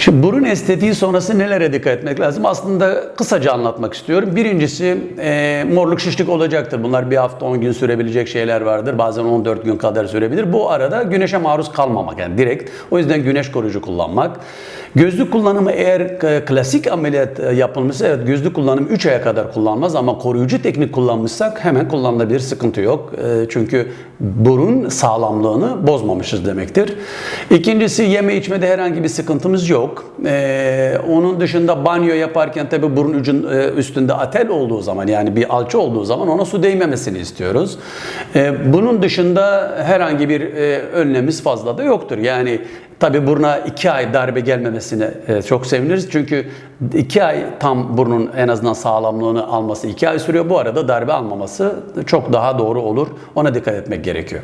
Şimdi burun estetiği sonrası nelere dikkat etmek lazım? Aslında kısaca anlatmak istiyorum. Birincisi e, morluk şişlik olacaktır. Bunlar bir hafta 10 gün sürebilecek şeyler vardır. Bazen 14 gün kadar sürebilir. Bu arada güneşe maruz kalmamak yani direkt. O yüzden güneş koruyucu kullanmak. Gözlük kullanımı eğer e, klasik ameliyat e, yapılmışsa evet gözlük kullanımı 3 aya kadar kullanmaz ama koruyucu teknik kullanmışsak hemen kullanılabilir sıkıntı yok. E, çünkü burun sağlamlığını bozmamışız demektir. İkincisi yeme içmede herhangi bir sıkıntımız yok. Onun dışında banyo yaparken tabi burun ucun üstünde atel olduğu zaman yani bir alçı olduğu zaman ona su değmemesini istiyoruz. Bunun dışında herhangi bir önlemimiz fazla da yoktur. Yani tabi buruna iki ay darbe gelmemesine e, çok seviniriz. Çünkü iki ay tam burnun en azından sağlamlığını alması iki ay sürüyor. Bu arada darbe almaması çok daha doğru olur. Ona dikkat etmek gerekiyor.